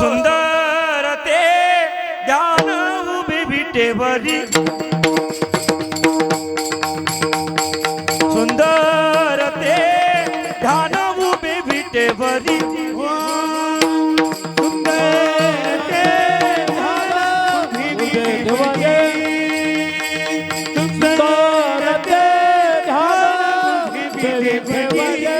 सुंदर ते ज्ञान उभे विटेवरी सुंदर ते ध्यान उभे विटेवरी Yeah.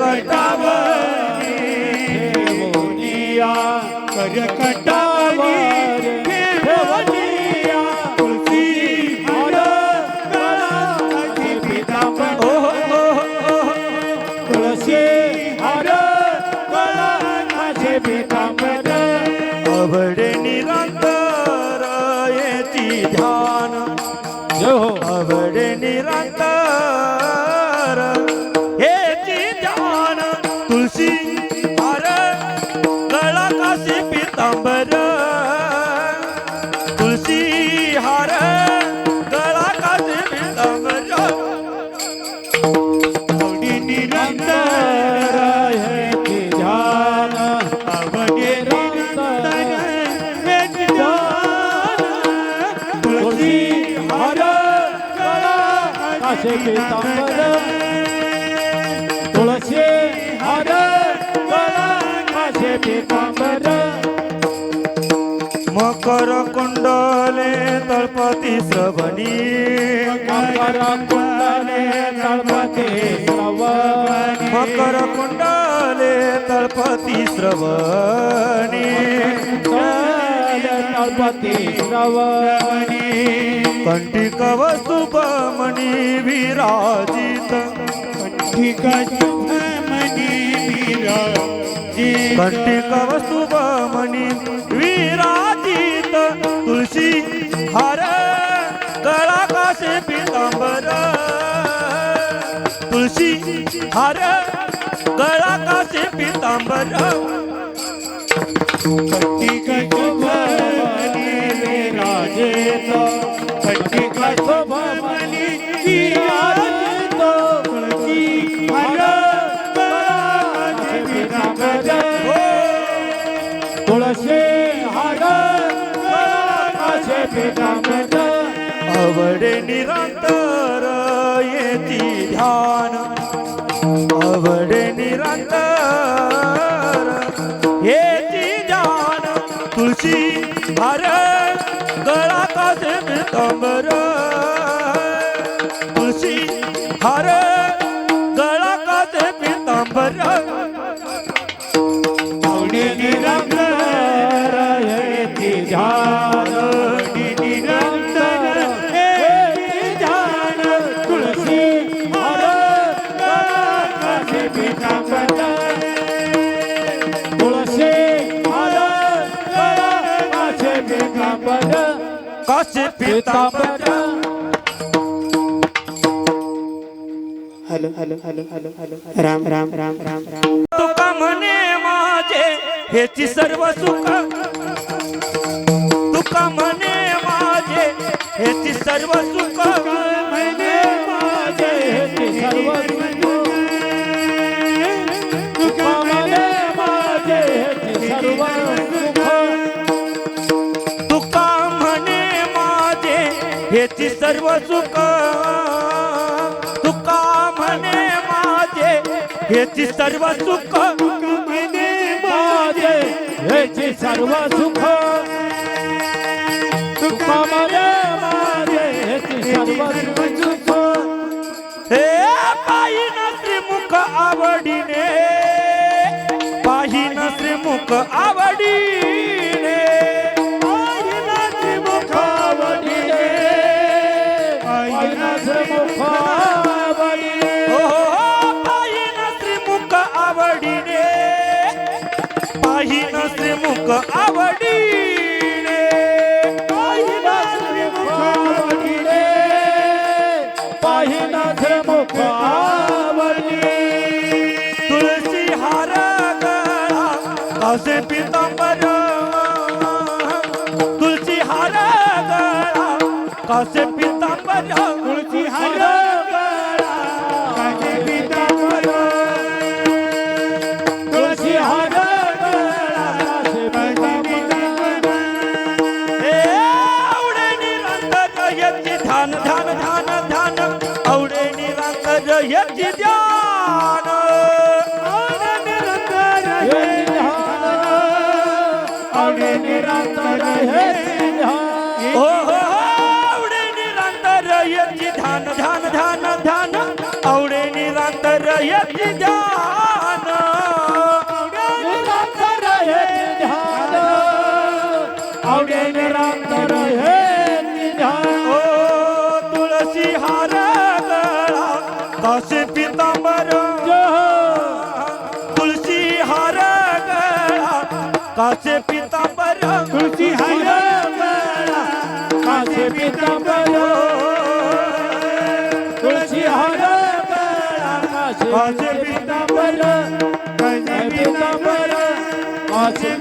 करकटावरी करकटावर काशे पितांबर तुळशी हार काशे पितांबर. मकर कुंडले तळपती श्रवणी. मकर कुंडले तळपते श्रवणी. मकर कुंडले तळपती श्रवणी. तळपते श्रवणी कंटिक वस्तुपमणी विराजित कंटिक वस्तुपमणी विराजित तुळशी हार गळा काशे पितांबर तुळशी हार गळा काशे पितांबर तुळशी हार पितांबर आवडे निरंतर येती ध्यान. आवडे निरंतर तुळशी हार गळा कासे पितांबर कासे पितांबर hello hello hello hello hello Ram Ram Ram Ram Ram. Tuka म्हणे माझे हेची सर्व सुख. तुका म्हणे माझे हेची सर्व सुख. म्हणे सर्व सुख. तुका म्हणे माझे हेची सर्व सुख म्हणे माझे हेची सर्व सुख. तुका म्हणे माझे हेची सर्व सुख. हे पाही त्रिमुख आवडीने पाही श्रीमुख आवडी. श्रीमुख आवडीने पाहिला त्रिमुखावडीने पाहिला त्रिमुखावडीने तुळशी हार गळा पितांबर तुळशी हार कसे निरंतर याची ध्यान निरंतर हे ध्यान। निरंतर हे ध्यान। हो हो, हो आवडे निरंतर ध्यान ध्यान ध्यान ध्यान। तुळशी हार गळा कासे पितांबर तुळशी हार गळा कासे